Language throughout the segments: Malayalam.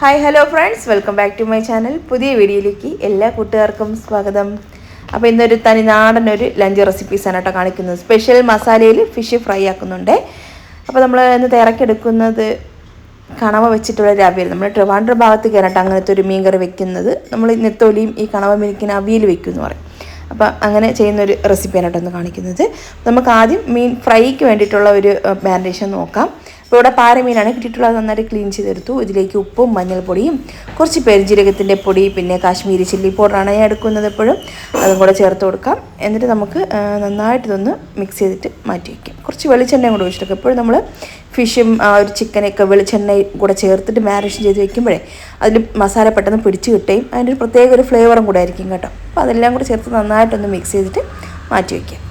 Hi hello friends welcome back to my channel പുതിയ വീഡിയോയിലേക്ക് എല്ലാ കൂട്ടുകാർക്കും സ്വാഗതം. അപ്പോൾ ഇന്നൊരു തനി നാടൻ ഒരു ലഞ്ച് റെസിപ്പീസാണ് കേട്ടോ കാണിക്കുന്നത്. സ്പെഷ്യൽ മസാലയിൽ ഫിഷ് ഫ്രൈ ആക്കുന്നുണ്ട്. അപ്പോൾ നമ്മൾ ഇന്ന് തിരക്കെടുക്കുന്നത് കണവ വെച്ചിട്ടുള്ള ഒരു അവിയൽ നമ്മൾ ട്രിവാൻഡ്രം ഭാഗത്ത് കയറട്ടെ അങ്ങനത്തെ ഒരു മീൻ കറി വെക്കുന്നത് നമ്മൾ നെത്തോലിയും ഈ കണവ മിനിക്കുന്ന അവിയൽ വെക്കും എന്ന് പറയും. അപ്പോൾ അങ്ങനെ ചെയ്യുന്ന ഒരു റെസിപ്പിയാണ് കേട്ടോ ഒന്ന് കാണിക്കുന്നത്. നമുക്ക് ആദ്യം മീൻ ഫ്രൈക്ക് വേണ്ടിയിട്ടുള്ള ഒരു മാരിനേഷൻ നോക്കാം. അപ്പോൾ ഇവിടെ പാരമീനാണ് കിട്ടിയിട്ടുള്ളത്. നന്നായിട്ട് ക്ലീൻ ചെയ്തെടുത്തു. ഇതിലേക്ക് ഉപ്പും മഞ്ഞൾപ്പൊടിയും കുറച്ച് പെരുജീരകത്തിന്റെ പൊടി പിന്നെ കാശ്മീരി ചില്ലി പൗഡറാണ് ഞാൻ എടുക്കുന്നത് എപ്പോഴും. അതും കൂടെ ചേർത്ത് കൊടുക്കാം. എന്നിട്ട് നമുക്ക് നന്നായിട്ടിതൊന്ന് മിക്സ് ചെയ്തിട്ട് മാറ്റി വയ്ക്കാം കുറച്ച് വെളിച്ചെണ്ണയും കൂടെ ഒഴിച്ചിട്ടൊക്കെ. എപ്പോഴും നമ്മൾ ഫിഷും ഒരു ചിക്കനൊക്കെ വെളിച്ചെണ്ണയും കൂടെ ചേർത്തിട്ട് മാരിനേഷൻ ചെയ്ത് വെക്കുമ്പോഴേ അതിൽ മസാല പെട്ടെന്ന് പിടിച്ച് കിട്ടുകയും അതിന്റെ ഒരു പ്രത്യേക ഒരു ഫ്ലേവറും കൂടെ ആയിരിക്കും കേട്ടോ. അപ്പോൾ അതെല്ലാം കൂടെ ചേർത്ത് നന്നായിട്ടൊന്ന് മിക്സ് ചെയ്തിട്ട് മാറ്റി വയ്ക്കാം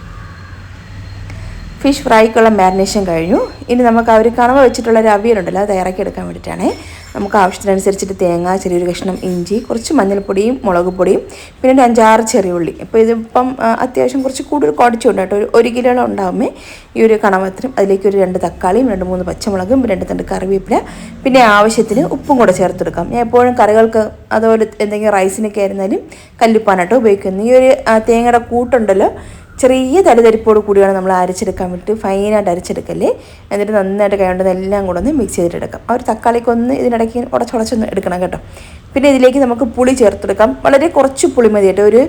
ഫിഷ് ഫ്രൈക്കുള്ള മാരിനേഷൻ കഴിഞ്ഞു. ഇനി നമുക്ക് ഒരു കണവ വെച്ചിട്ടുള്ള ഒരു അവിയലുണ്ടല്ലോ അത് ഇറക്കി എടുക്കാൻ വേണ്ടിയിട്ടാണ്. നമുക്ക് ആവശ്യത്തിനനുസരിച്ചിട്ട് തേങ്ങ ചെറിയൊരു കഷ്ണം ഇഞ്ചി കുറച്ച് മഞ്ഞൾപ്പൊടിയും മുളക് പൊടിയും പിന്നെ ഒരു അഞ്ചാറ് ചെറിയ ഉള്ളി. അപ്പോൾ ഇതിപ്പം അത്യാവശ്യം കുറച്ച് കൂടുതൽ കുടച്ചുണ്ട് കേട്ടോ. ഒരു ഒരു കിലോളം ഈ ഒരു കണവത്തിനും അതിലേക്ക് ഒരു രണ്ട് തക്കാളിയും രണ്ട് മൂന്ന് പച്ചമുളകും രണ്ട് തണ്ട് കറിവേപ്പില പിന്നെ ആവശ്യത്തിന് ഉപ്പും കൂടെ ചേർത്തെടുക്കാം ഞാൻ എപ്പോഴും കറികൾക്ക് അതുപോലെ എന്തെങ്കിലും റൈസിനൊക്കെ ആയിരുന്നാലും കല്ലുപ്പാനാട്ടോ ഉപയോഗിക്കുന്നത്. ഈ ഒരു തേങ്ങയുടെ കൂട്ടുണ്ടല്ലോ ചെറിയ തലതരിപ്പോട് കൂടിയാണ് നമ്മൾ അരച്ചെടുക്കാൻ വേണ്ടിയിട്ട് ഫൈനായിട്ട് അരച്ചെടുക്കല്ലേ എന്നിട്ട് നന്നായിട്ട് കൈകൊണ്ട് എല്ലാം കൂടെ ഒന്ന് മിക്സ് ചെയ്തിട്ടെടുക്കാം. ആ ഒരു തക്കാളിക്ക് ഒന്ന് ഇതിനിടയ്ക്ക് ഉടച്ചുടച്ചൊന്ന് എടുക്കണം കേട്ടോ. പിന്നെ ഇതിലേക്ക് നമുക്ക് പുളി ചേർത്തെടുക്കാം. വളരെ കുറച്ച് പുളി മതി ഒരു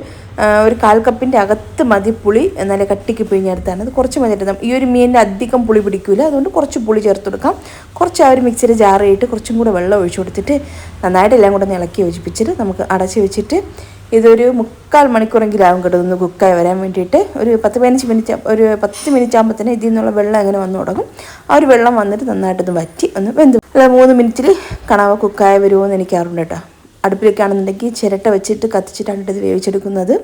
ഒരു കാൽ കപ്പിന്റെ അകത്ത് മതി പുളി. എന്നാലേ കട്ടിക്ക് പിഴിഞ്ഞെടുത്താണ്. അത് കുറച്ച് മതി കേട്ടോ. ഈ ഒരു മീനിന് അധികം പുളി പിടിക്കില്ല അതുകൊണ്ട് കുറച്ച് പുളി ചേർത്തെടുക്കാം. കുറച്ച് ആ ഒരു മിക്സിയിൽ ജാറിയിട്ട് കുറച്ചും കൂടെ വെള്ളം ഒഴിച്ചു കൊടുത്തിട്ട് നന്നായിട്ട് എല്ലാം കൂടെ ഒന്ന് ഇളക്കി യോജിപ്പിച്ചിട്ട് നമുക്ക് അടച്ച് വെച്ചിട്ട് ഇതൊരു മുക്കാൽ മണിക്കൂറെങ്കിലും ആവും കേട്ടോ ഒന്ന് കുക്കായി വരാൻ വേണ്ടിയിട്ട്. ഒരു പത്ത് പതിനഞ്ച് മിനിറ്റ് ഒരു പത്ത് മിനിറ്റ് ആകുമ്പോഴത്തേന് ഇതിൽ നിന്നുള്ള വെള്ളം അങ്ങനെ വന്നു തുടങ്ങും. ആ ഒരു വെള്ളം വന്നിട്ട് നന്നായിട്ടൊന്ന് വറ്റി ഒന്ന് വെന്ത്. അല്ല മൂന്ന് മിനിറ്റിൽ കണവ കുക്കായി വരുമോ എന്ന് എനിക്ക് കേട്ടോ അടുപ്പിലേക്കാണെന്നുണ്ടെങ്കിൽ ചിരട്ട വെച്ചിട്ട് കത്തിച്ചിട്ടാണ് ഇത് വേവിച്ചെടുക്കുന്നത്.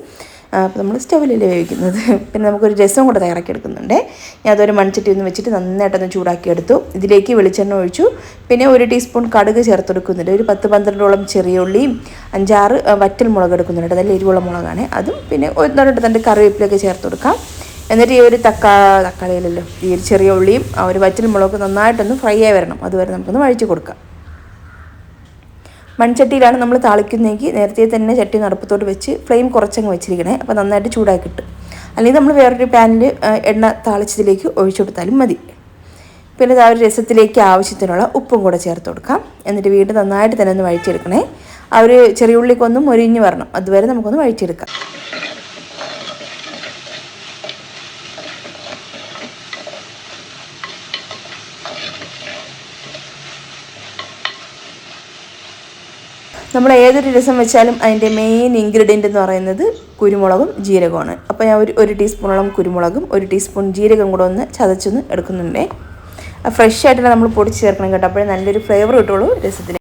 അപ്പോൾ നമ്മൾ സ്റ്റവിലല്ലേ വേവിക്കുന്നത്. പിന്നെ നമുക്കൊരു രസം കൂടെ തയ്യാറാക്കി എടുക്കുന്നുണ്ട് ഞാൻ അതൊരു മൺചട്ടി ഒന്ന് വെച്ചിട്ട് നന്നായിട്ടൊന്ന് ചൂടാക്കി എടുത്തു ഇതിലേക്ക് വെളിച്ചെണ്ണ ഒഴിച്ചു. പിന്നെ ഒരു ടീസ്പൂൺ കടുക് ചേർത്ത് കൊടുക്കുന്നുണ്ട് ഒരു പത്ത് പന്ത്രണ്ടോളം ചെറിയ ഉള്ളിയും അഞ്ചാറ് വറ്റൽ മുളക് എടുക്കുന്നുണ്ട് അതല്ല എരിവുള്ള മുളകാണ്. അതും പിന്നെ ഒരു രണ്ട് തണ്ട് കറിവേപ്പിലൊക്കെ ചേർത്ത് കൊടുക്കാം എന്നിട്ട് ഈ ഒരു തക്കാ തക്കാളിയിലല്ലോ ഈ ഒരു ചെറിയ ഉള്ളിയും ആ ഒരു വറ്റൽ മുളക് നന്നായിട്ടൊന്ന് ഫ്രൈ ആയി വരണം. അതുവരെ നമുക്കൊന്ന് വഴിച്ചു കൊടുക്കാം. മൺചട്ടിയിലാണ് നമ്മൾ താളിക്കുന്നതെങ്കിൽ നേരത്തെ തന്നെ ചട്ടി നടപ്പത്തോട്ട് വെച്ച് ഫ്ലെയിം കുറച്ചങ്ങ് വെച്ചിരിക്കണേ. അപ്പോൾ നന്നായിട്ട് ചൂടാക്കി കിട്ടും. അല്ലെങ്കിൽ നമ്മൾ വേറൊരു പാനിൽ എണ്ണ താളിച്ചതിലേക്ക് ഒഴിച്ചു കൊടുത്താലും മതി. പിന്നെ ആ ഒരു രസത്തിലേക്ക് ആവശ്യത്തിനുള്ള ഉപ്പും കൂടെ ചേർത്ത് കൊടുക്കാം. എന്നിട്ട് വീണ്ടും നന്നായിട്ട് തന്നെ ഒന്ന് വഴിച്ചെടുക്കണേ ആ ഒരു ചെറിയ ഉള്ളിക്കൊന്നും മൊരിഞ്ഞ് വരണം. അതുവരെ നമുക്കൊന്ന് വഴിച്ചെടുക്കാം നമ്മൾ ഏതൊരു രസം വെച്ചാലും അതിന്റെ മെയിൻ ഇൻഗ്രീഡിയന്റ് എന്ന് പറയുന്നത് കുരുമുളകും ജീരകമാണ് അപ്പോൾ ഞാൻ ഒരു ഒരു ടീസ്പൂണോളം കുരുമുളകും ഒരു ടീസ്പൂൺ ജീരകം കൂടെ ഒന്ന് ചതച്ചൊന്ന് എടുക്കുന്നുണ്ടേ. ഫ്രഷ് ആയിട്ട് നമ്മൾ പൊടിച്ച് ചേർക്കണം കേട്ടോ. അപ്പോഴേ നല്ലൊരു ഫ്ലേവർ കിട്ടുള്ളൂ രസത്തിന്.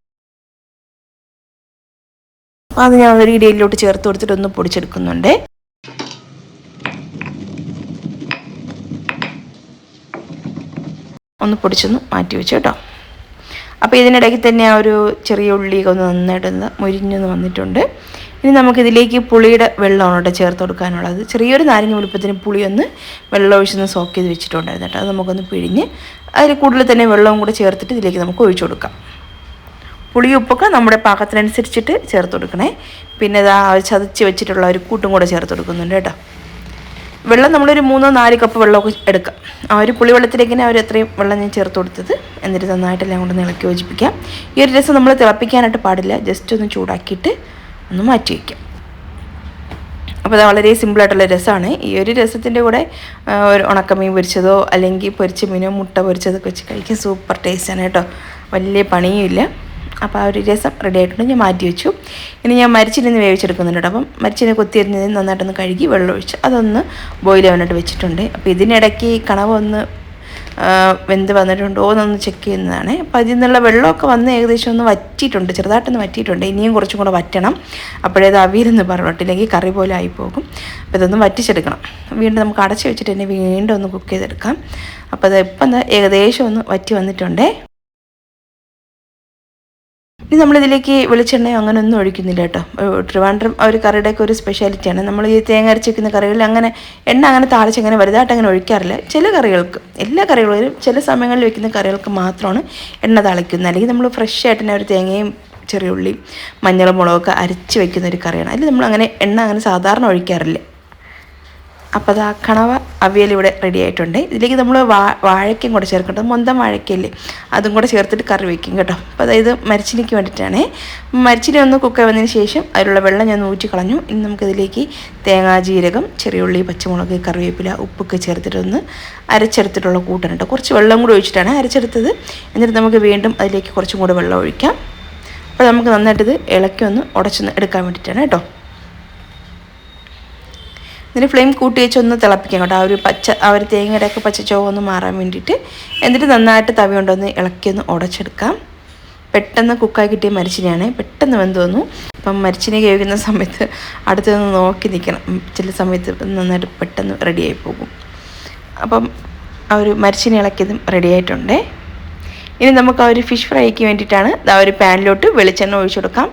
അത് ഞാൻ ഒരു ഇടയിലോട്ട് ചേർത്ത് കൊടുത്തിട്ട് ഒന്ന് പൊടിച്ചെടുക്കുന്നുണ്ട്. ഒന്ന് പൊടിച്ചൊന്ന് മാറ്റി വെച്ചു കേട്ടോ. അപ്പോൾ ഇതിനിടയ്ക്ക് തന്നെ ആ ഒരു ചെറിയ ഉള്ളിയൊക്കെ ഒന്ന് നന്നായിട്ടൊന്ന് മുരിഞ്ഞൊന്ന് വന്നിട്ടുണ്ട്. ഇനി നമുക്കിതിലേക്ക് പുളിയുടെ വെള്ളമാണ് കേട്ടോ ചേർത്ത് കൊടുക്കാനുള്ളത്. ചെറിയൊരു നാരങ്ങ വലുപ്പത്തിന് പുളിയൊന്ന് വെള്ളം ഒഴിച്ചൊന്ന് സോക്ക് ചെയ്ത് വെച്ചിട്ടുണ്ടായിരുന്നു കേട്ടോ. അത് നമുക്കൊന്ന് പിഴിഞ്ഞ് അതിൽ കൂടുതൽ തന്നെ വെള്ളവും കൂടെ ചേർത്തിട്ട് ഇതിലേക്ക് നമുക്ക് ഒഴിച്ചു കൊടുക്കാം. പുളി ഉപ്പൊക്കെ നമ്മുടെ പാകത്തിനനുസരിച്ചിട്ട് ചേർത്ത് കൊടുക്കണേ. പിന്നെ ഇതാ ആ ചതച്ച് വെച്ചിട്ടുള്ള ഒരു കൂട്ടും കൂടെ ചേർത്ത് കൊടുക്കുന്നുണ്ട് കേട്ടോ. വെള്ളം നമ്മളൊരു മൂന്നോ നാല് കപ്പ് വെള്ളമൊക്കെ എടുക്കാം. ആ ഒരു പുളിവെള്ളത്തിലേക്ക് അവർ അത്രയും വെള്ളം ഞാൻ ചേർത്ത് കൊടുത്തത്. എന്നിട്ട് നന്നായിട്ടെല്ലാം കൊണ്ട് ഇളക്കി യോജിപ്പിക്കാം. ഈ ഒരു രസം നമ്മൾ തിളപ്പിക്കാനായിട്ട് പാടില്ല. ജസ്റ്റ് ഒന്ന് ചൂടാക്കിയിട്ട് ഒന്ന് മാറ്റി വയ്ക്കാം അപ്പോൾ അത് വളരെ സിമ്പിളായിട്ടുള്ള രസമാണ് ഈ ഒരു രസത്തിന്റെ കൂടെ ഒരു ഉണക്കമീൻ പൊരിച്ചതോ അല്ലെങ്കിൽ പൊരിച്ച മീനോ മുട്ട പൊരിച്ചതൊക്കെ വെച്ച് കഴിക്കാൻ സൂപ്പർ ടേസ്റ്റാണ് കേട്ടോ. വലിയ പണിയുമില്ല അപ്പോൾ ആ ഒരു രസം റെഡി ആയിട്ടുണ്ട്. ഞാൻ മാറ്റി വെച്ചു. ഇനി ഞാൻ മരിച്ചിരുന്ന് വേവിച്ചെടുക്കുന്നുണ്ട് അപ്പം മരിച്ചിനെ കൊത്തിയരിഞ്ഞത് നന്നായിട്ടൊന്ന് കഴുകി വെള്ളം ഒഴിച്ച് അതൊന്ന് ബോയിൽ ആവാനായിട്ട് വെച്ചിട്ടുണ്ട്. അപ്പോൾ ഇതിനിടയ്ക്ക് കണവ ഒന്ന് വെന്ത് വന്നിട്ടുണ്ടോ എന്നൊന്ന് ചെക്ക് ചെയ്യുന്നതാണ്. അപ്പോൾ അതിൽ നിന്നുള്ള വെള്ളമൊക്കെ വന്ന് ഏകദേശം ഒന്ന് വറ്റിയിട്ടുണ്ട്. ചെറുതായിട്ടൊന്ന് വറ്റിയിട്ടുണ്ട്. ഇനിയും കുറച്ചും കൂടെ വറ്റണം. അപ്പോഴേ അത് അവിയലെന്ന് പറഞ്ഞിട്ട് ഇല്ലെങ്കിൽ കറി പോലെ ആയിപ്പോകും. അപ്പോൾ ഇതൊന്ന് വറ്റിച്ചെടുക്കണം. വീണ്ടും നമുക്ക് അടച്ചു വെച്ചിട്ട് തന്നെ വീണ്ടും ഒന്ന് കുക്ക് ചെയ്തെടുക്കാം. അപ്പോൾ അത് ഇപ്പം ഏകദേശം ഒന്ന് വറ്റി വന്നിട്ടുണ്ടേ. ഇനി നമ്മളിതിലേക്ക് വെളിച്ചെണ്ണയോ അങ്ങനെ ഒന്നും ഒഴിക്കുന്നില്ല കേട്ടോ. ട്രിവാൻഡ്രം ഒരു കറിയുടെയൊക്കെ ഒരു സ്പെഷ്യാലിറ്റിയാണ് നമ്മൾ ഈ തേങ്ങ അരച്ച് വെക്കുന്ന കറികളിൽ അങ്ങനെ എണ്ണ അങ്ങനെ താളിച്ച് അങ്ങനെ വലുതായിട്ട് അങ്ങനെ ഒഴിക്കാറില്ല. ചില കറികൾക്ക് എല്ലാ കറികളിലും ചില സമയങ്ങളിൽ വെക്കുന്ന കറികൾക്ക് മാത്രമാണ് എണ്ണ താളിക്കുന്നത്. അല്ലെങ്കിൽ നമ്മൾ ഫ്രഷ് ആയിട്ട് തന്നെ ഒരു തേങ്ങയും ചെറിയ ഉള്ളി മഞ്ഞളും മുളകൊക്കെ അരച്ച് വെക്കുന്ന ഒരു കറിയാണ്. അതിൽ നമ്മൾ അങ്ങനെ എണ്ണ അങ്ങനെ സാധാരണ ഒഴിക്കാറില്ല. അപ്പോൾ അത് ആ കണവ അവിയൽ ഇവിടെ റെഡി ആയിട്ടുണ്ട്. ഇതിലേക്ക് നമ്മൾ വാ വാഴയ്ക്കും കൂടെ ചേർക്കണം മൊന്തം വാഴയ്ക്കല്ലേ അതും കൂടെ ചേർത്തിട്ട് കറി വയ്ക്കും കേട്ടോ. അപ്പോൾ അതായത് മരിച്ചിനിക്ക് വേണ്ടിയിട്ടാണ്. മരിച്ചിനി ഒന്ന് കുക്ക് വന്നതിന് ശേഷം അതിലുള്ള വെള്ളം ഞാൻ ഊറ്റി കളഞ്ഞു. ഇനി നമുക്കിതിലേക്ക് തേങ്ങാ ജീരകം ചെറിയുള്ളി പച്ചമുളക് കറിവേപ്പില ഉപ്പൊക്കെ ചേർത്തിട്ടൊന്ന് അരച്ചെടുത്തിട്ടുള്ള കൂട്ടാണ് കേട്ടോ. കുറച്ച് വെള്ളം കൂടി ഒഴിച്ചിട്ടാണ് അരച്ചെടുത്തത്. എന്നിട്ട് നമുക്ക് വീണ്ടും അതിലേക്ക് കുറച്ചും കൂടെ വെള്ളം ഒഴിക്കാം. അപ്പോൾ നമുക്ക് നന്നായിട്ടിത് ഇളക്കി ഒന്ന് ഉടച്ചൊന്ന് എടുക്കാൻ വേണ്ടിയിട്ടാണ് കേട്ടോ. ഇതിന് ഫ്ലെയിം കൂട്ടി വെച്ച് ഒന്ന് തിളപ്പിക്കാം കേട്ടോ. ആ ഒരു പച്ച ആ ഒരു തേങ്ങയുടെയൊക്കെ പച്ച ചോവൊന്ന് മാറാൻ വേണ്ടിയിട്ട് എന്നിട്ട് നന്നായിട്ട് തവി കൊണ്ടൊന്ന് ഇളക്കി ഒന്ന് ഉടച്ചെടുക്കാം. പെട്ടെന്ന് കുക്കായി കിട്ടിയ മരിച്ചിനെയാണ്. പെട്ടെന്ന് വെന്ത് വന്നു. അപ്പം മരിച്ചിനെ കേൾക്കുന്ന സമയത്ത് അടുത്ത് നിന്ന് നോക്കി നിൽക്കണം ചില സമയത്ത് നന്നായിട്ട് പെട്ടെന്ന് റെഡിയായി പോകും. അപ്പം ആ ഒരു മരിച്ചിനെ ഇളക്കിയതും റെഡി ആയിട്ടുണ്ടേ. ഇനി നമുക്ക് ആ ഒരു ഫിഷ് ഫ്രൈക്ക് വേണ്ടിയിട്ടാണ് ആ ഒരു പാനിലോട്ട് വെളിച്ചെണ്ണ ഒഴിച്ചു കൊടുക്കാം.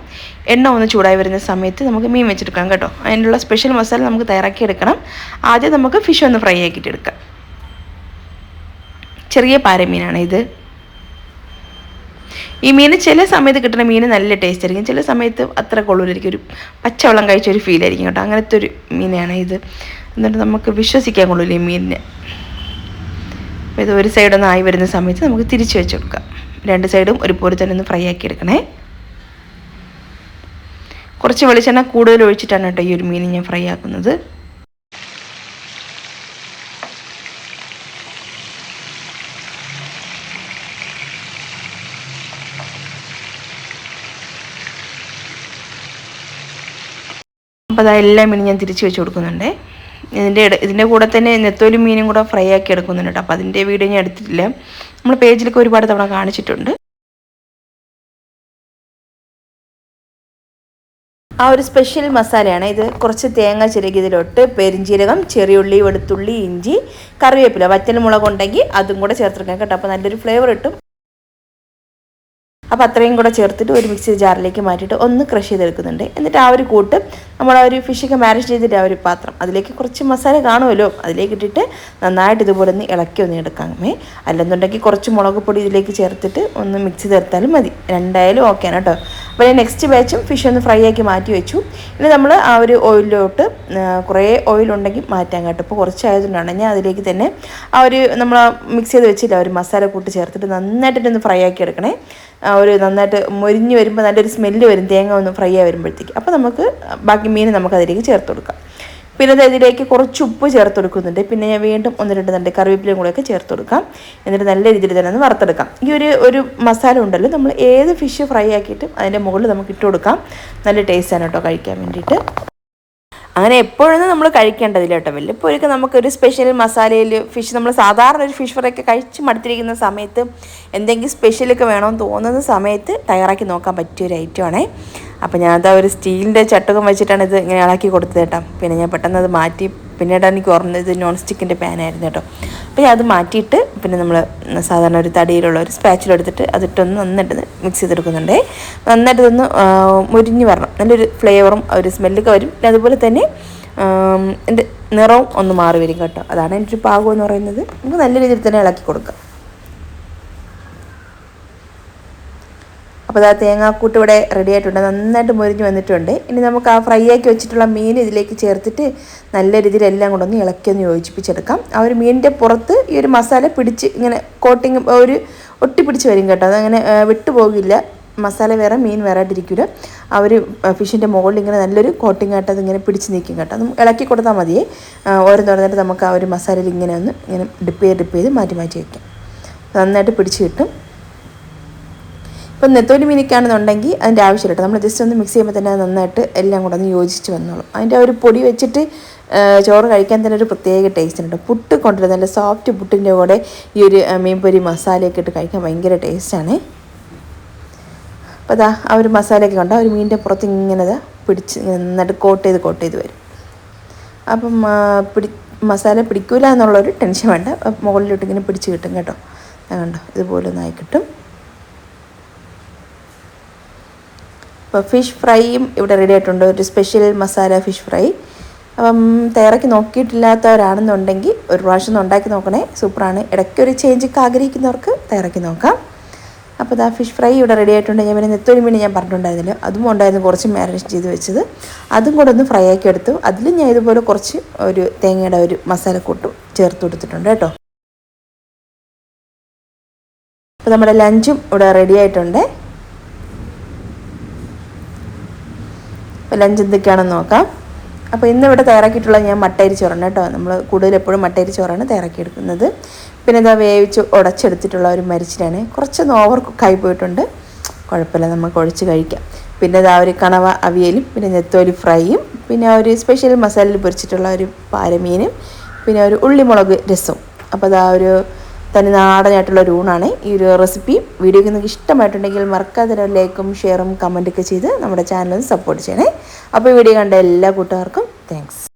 എണ്ണ ഒന്ന് ചൂടായി വരുന്ന സമയത്ത് നമുക്ക് മീൻ വെച്ചെടുക്കാം കേട്ടോ. അതിനുള്ള സ്പെഷ്യൽ മസാല നമുക്ക് തയ്യാറാക്കി എടുക്കണം. ആദ്യം നമുക്ക് ഫിഷ് ഒന്ന് ഫ്രൈ ആക്കിയിട്ട് എടുക്കാം. ചെറിയ പാരമീനാണ് ഇത്. ഈ മീൻ ചില സമയത്ത് കിട്ടുന്ന മീൻ നല്ല ടേസ്റ്റ് ആയിരിക്കും. ചില സമയത്ത് അത്ര കൊള്ളൂലായിരിക്കും. ഒരു പച്ചവെള്ളം കഴിച്ച ഒരു ഫീൽ ആയിരിക്കും കേട്ടോ. അങ്ങനത്തെ ഒരു മീനാണ് ഇത്. എന്നിട്ട് നമുക്ക് വിശ്വസിക്കാൻ കൊള്ളൂല ഈ മീനിനെ. ഇത് ഒരു സൈഡൊന്ന് ആയി വരുന്ന സമയത്ത് നമുക്ക് തിരിച്ച് വെച്ച് കൊടുക്കാം. രണ്ട് സൈഡും ഒരുപോലെ തന്നെ ഒന്ന് ഫ്രൈ ആക്കി എടുക്കണേ. കുറച്ച് വെളിച്ചെണ്ണ കൂടുതൽ ഒഴിച്ചിട്ടാണ് കേട്ടോ ഈ ഒരു മീൻ ഞാൻ ഫ്രൈ ആക്കുന്നത്. അപ്പോൾ അതെല്ലാം മീൻ ഞാൻ തിരിച്ച് വെച്ച് കൊടുക്കുന്നുണ്ട്. ഇതിന്റെ ഇതിന്റെ കൂടെ തന്നെ നെത്തോലി മീനും കൂടെ ഫ്രൈ ആക്കി എടുക്കുന്നുണ്ട് അപ്പോൾ അതിന്റെ വീഡിയോ ഞാൻ എടുത്തിട്ടില്ല. നമ്മൾ പേജിലൊക്കെ ഒരുപാട് തവണ കാണിച്ചിട്ടുണ്ട്. ആ ഒരു സ്പെഷ്യൽ മസാലയാണ് ഇത് കുറച്ച് തേങ്ങ ചിരകിയതിലോട്ട് പെരിഞ്ചീരകം ചെറിയുള്ളി വെളുത്തുള്ളി ഇഞ്ചി കറിവേപ്പില വറ്റൽ മുളക് ഉണ്ടെങ്കിൽ അതും കൂടെ ചേർത്തെടുക്കാം കേട്ടോ. അപ്പോൾ നല്ലൊരു ഫ്ലേവർ കിട്ടും. അപ്പോൾ അത്രയും കൂടെ ചേർത്തിട്ട് ഒരു മിക്സി ജാറിലേക്ക് മാറ്റിയിട്ട് ഒന്ന് ക്രഷ് ചെയ്തെടുക്കുന്നുണ്ട്. എന്നിട്ട് ആ ഒരു കൂട്ട് നമ്മൾ ആ ഒരു ഫിഷൊക്കെ മാരേജ് ചെയ്തിട്ട് ആ ഒരു പാത്രം. അതിലേക്ക് കുറച്ച് മസാല കാണുമല്ലോ? അതിലേക്ക് ഇട്ടിട്ട് നന്നായിട്ട് ഇതുപോലെ ഒന്ന് ഇളക്കി ഒന്ന് എടുക്കാമേ അല്ലെന്നുണ്ടെങ്കിൽ കുറച്ച് മുളക് പൊടി ഇതിലേക്ക് ചേർത്തിട്ട് ഒന്ന് മിക്സ് ചേർത്താലും മതി. രണ്ടായാലും ഓക്കെയാണ് കേട്ടോ. അപ്പോൾ ഞാൻ നെക്സ്റ്റ് ബാച്ചും ഫിഷ് ഒന്ന് ഫ്രൈ ആക്കി മാറ്റി വെച്ചു. ഇനി നമ്മൾ ആ ഒരു ഓയിലിലോട്ട് കുറേ ഓയിലുണ്ടെങ്കിൽ മാറ്റാൻ കേട്ടോ. ഇപ്പോൾ കുറച്ചായതുകൊണ്ടാണ്. ഞാൻ അതിലേക്ക് തന്നെ ആ ഒരു നമ്മൾ മിക്സ് ചെയ്ത് വെച്ചില്ല ഒരു മസാല കൂട്ടി ചേർത്തിട്ട് നന്നായിട്ടൊന്ന് ഫ്രൈ ആക്കി എടുക്കണേ. ഒരു നന്നായിട്ട് മൊരിഞ്ഞ് വരുമ്പോൾ നല്ലൊരു സ്മെല്ല് വരും. തേങ്ങ ഒന്ന് ഫ്രൈ ആയി വരുമ്പോഴത്തേക്ക്. അപ്പോൾ നമുക്ക് ബാക്കി മീൻ നമുക്ക് അതിലേക്ക് ചേർത്ത് കൊടുക്കാം. പിന്നെ ഇതിലേക്ക് കുറച്ച് ഉപ്പ് ചേർത്ത് കൊടുക്കുന്നുണ്ട്. പിന്നെ ഞാൻ വീണ്ടും ഒന്ന് രണ്ട് രണ്ട് കറിവേപ്പിലയും കൂടെയൊക്കെ ചേർത്ത് കൊടുക്കാം. എന്നിട്ട് നല്ല രീതിയിൽ തന്നെ ഒന്ന് വറുത്തെടുക്കാം. ഈ ഒരു ഒരു മസാല ഉണ്ടല്ലോ നമ്മൾ ഏത് ഫിഷ് ഫ്രൈ ആക്കിയിട്ടും അതിന്റെ മുകളിൽ നമുക്ക് ഇട്ട് കൊടുക്കാം. നല്ല ടേസ്റ്റാണ് കേട്ടോ കഴിക്കാൻ വേണ്ടിയിട്ട്. അങ്ങനെ എപ്പോഴൊന്നും നമ്മൾ കഴിക്കേണ്ടതില്ല കേട്ടോ വല്ലപ്പോഴൊക്കെ നമുക്കൊരു സ്പെഷ്യൽ മസാലയിൽ ഫിഷ് നമ്മൾ സാധാരണ ഒരു ഫിഷ് ഫ്രൈ ഒക്കെ കഴിച്ച് മടുത്തിരിക്കുന്ന സമയത്ത് എന്തെങ്കിലും സ്പെഷ്യലൊക്കെ വേണമെന്ന് തോന്നുന്ന സമയത്ത് തയ്യാറാക്കി നോക്കാൻ പറ്റിയ ഒരു ഐറ്റമാണേ അപ്പോൾ ഞാനത് ഒരു സ്റ്റീലിന്റെ ചട്ടകം വെച്ചിട്ടാണ് ഇത് ഇങ്ങനെ ഇളക്കി കൊടുത്തത് കേട്ടോ. പിന്നെ ഞാൻ പെട്ടെന്ന് അത് മാറ്റി പിന്നീട് എനിക്ക് ഓർമ്മത് നോൺ സ്റ്റിക്കിന്റെ പാനായിരുന്നു കേട്ടോ. അപ്പോൾ ഞാൻ അത് മാറ്റിയിട്ട് പിന്നെ നമ്മൾ സാധാരണ ഒരു തടിയിലുള്ള ഒരു സ്പാച്ചിലെടുത്തിട്ട് അതിട്ടൊന്ന് നന്നായിട്ട് മിക്സ് ചെയ്തെടുക്കുന്നുണ്ട്. നന്നായിട്ട് ഇതൊന്ന് മുരിഞ്ഞ് വരണം. നല്ലൊരു ഫ്ലേവറും ഒരു സ്മെല്ലൊക്കെ വരും. പിന്നെ അതുപോലെ തന്നെ എന്റെ നിറവും ഒന്ന് മാറി വരും കേട്ടോ. അതാണ് എന്റെ ഒരു പാകം എന്ന് പറയുന്നത്. നമുക്ക് നല്ല രീതിയിൽ തന്നെ ഇളക്കി കൊടുക്കാം. അപ്പോൾ അത് തേങ്ങാക്കൂട്ട് ഇവിടെ റെഡി ആയിട്ടുണ്ട്. നന്നായിട്ട് മുരിഞ്ഞ് വന്നിട്ടുണ്ട്. ഇനി നമുക്ക് ആ ഫ്രൈ ആക്കി വെച്ചിട്ടുള്ള മീൻ ഇതിലേക്ക് ചേർത്തിട്ട് നല്ല രീതിയിൽ എല്ലാം ഒന്ന് ഇളക്കി ഒന്ന് യോജിപ്പിച്ചെടുക്കാം. ആ ഒരു മീനിന്റെ പുറത്ത് ഈ ഒരു മസാല പിടിച്ച് ഇങ്ങനെ കോട്ടിങ് ഒരു ഒട്ടിപ്പിടിച്ച് വരും കേട്ടോ. അതങ്ങനെ വിട്ടുപോകില്ല. മസാല വേറെ മീൻ വേറെ ആയിട്ടിരിക്കില്ല ആ ഒരു ഫിഷിന്റെ മുകളിൽ ഇങ്ങനെ നല്ലൊരു കോട്ടിംഗ് ആയിട്ട് അതിങ്ങനെ പിടിച്ച് നിൽക്കും കേട്ടോ. അത് ഇളക്കി കൊടുത്താൽ മതിയേ. ഓരോന്നോരോന്നിട്ട് നമുക്ക് ആ ഒരു മസാലയിൽ ഇങ്ങനെ ഒന്ന് ഇങ്ങനെ ഡിപ്പ് ചെയ്ത് ഡിപ്പ് ചെയ്ത് മാറ്റി മാറ്റി വയ്ക്കാം നന്നായിട്ട് പിടിച്ച് കിട്ടും. ഇപ്പം നെത്തോലി മീനിക്കാണെന്നുണ്ടെങ്കിൽ അതിന്റെ ആവശ്യമില്ല നമ്മൾ ജസ്റ്റ് ഒന്ന് മിക്സ് ചെയ്യുമ്പോൾ തന്നെ നന്നായിട്ട് എല്ലാം കൂടെ ഒന്ന് യോജിച്ച് വന്നോളും. അതിന്റെ ഒരു പൊടി വെച്ചിട്ട് ചോറ് കഴിക്കാൻ തന്നെ ഒരു പ്രത്യേക ടേസ്റ്റ് ഉണ്ട് പുട്ട് കൊണ്ടുവരുന്ന നല്ല സോഫ്റ്റ് പുട്ടിന്റെ കൂടെ ഈ ഒരു മീൻപൊരി മസാലയൊക്കെ ഇട്ട് കഴിക്കാൻ ഭയങ്കര ടേസ്റ്റാണ് അപ്പോൾ അതാ ആ ഒരു മസാലയൊക്കെ കണ്ടോ? ഒരു മീനിന്റെ പുറത്ത് ഇങ്ങനെ പിടിച്ച് നന്നായിട്ട് കോട്ട് ചെയ്ത് കോട്ട് ചെയ്ത് വരും. അപ്പം പിടി മസാല പിടിക്കൂല എന്നുള്ളൊരു ടെൻഷൻ വേണ്ട. മുകളിലോട്ട് ഇങ്ങനെ പിടിച്ച് കിട്ടും കേട്ടോ. കണ്ടോ? ഇതുപോലെ ഒന്നായി കിട്ടും. അപ്പോൾ ഫിഷ് ഫ്രൈയും ഇവിടെ റെഡി ആയിട്ടുണ്ട്. ഒരു സ്പെഷ്യൽ മസാല ഫിഷ് ഫ്രൈ അപ്പം തയ്യാറാക്കി നോക്കിയിട്ടില്ലാത്തവരാണെന്നുണ്ടെങ്കിൽ ഒരു പ്രാവശ്യം ഉണ്ടാക്കി നോക്കണേ. സൂപ്പറാണ്. ഇടയ്ക്ക് ഒരു ചേഞ്ചൊക്കെ ആഗ്രഹിക്കുന്നവർക്ക് തയ്യാറാക്കി നോക്കാം. അപ്പോൾ ഇതാ ഫിഷ് ഫ്രൈ ഇവിടെ റെഡി ആയിട്ടുണ്ട്. ഞാൻ പിന്നെ നെത്തോലി മീൻ ഞാൻ പറഞ്ഞിട്ടുണ്ടായിരുന്നില്ല. അതും ഉണ്ടായിരുന്നു കുറച്ച് മാരിനേഷൻ ചെയ്ത് വെച്ചത്. അതും കൂടെ ഒന്ന് ഫ്രൈ ആക്കി എടുത്തു. അതിലും ഞാൻ ഇതുപോലെ കുറച്ച് ഒരു തേങ്ങയുടെ ഒരു മസാലക്കൂട്ട് ചേർത്ത് കൊടുത്തിട്ടുണ്ട് കേട്ടോ. അപ്പോൾ നമ്മുടെ ലഞ്ചും ഇവിടെ റെഡി ആയിട്ടുണ്ട്. ലഞ്ച് എന്തൊക്കെയാണെന്ന് നോക്കാം. അപ്പോൾ ഇന്ന് ഇവിടെ തയ്യാറാക്കിയിട്ടുള്ള ഞാൻ മട്ടയരി ചോറാണ് കേട്ടോ. നമ്മൾ കൂടുതൽ എപ്പോഴും മട്ടയരി ചോറാണ് തയ്യാറാക്കിയെടുക്കുന്നത്. പിന്നെ ഇതാ വേവിച്ച് ഉടച്ചെടുത്തിട്ടുള്ള ഒരു മരിച്ചിലാണ്. കുറച്ചൊന്ന് ഓവർ കുക്കായി പോയിട്ടുണ്ട്. കുഴപ്പമില്ല നമുക്ക് ഒഴിച്ച് കഴിക്കാം. പിന്നെ ഇതാ ഒരു കണവ അവിയലും പിന്നെ നെത്തോലി ഫ്രൈയും പിന്നെ ഒരു സ്പെഷ്യൽ മസാലയിൽ പൊരിച്ചിട്ടുള്ള ഒരു പാരമീനും പിന്നെ ഒരു ഉള്ളിമുളക് രസവും. അപ്പോൾ അതാ ഒരു തനി നാടനായിട്ടുള്ള ഒരു ഊണാണ്. ഈ ഒരു റെസിപ്പി വീഡിയോ നിങ്ങൾക്ക് ഇഷ്ടമായിട്ടുണ്ടെങ്കിൽ മറക്കാതെ ലൈക്കും ഷെയറും കമന്റൊക്കെ ചെയ്ത് നമ്മുടെ ചാനൽ സപ്പോർട്ട് ചെയ്യണേ. അപ്പോൾ വീഡിയോ കണ്ട എല്ലാ കൂട്ടുകാർക്കും താങ്ക്സ്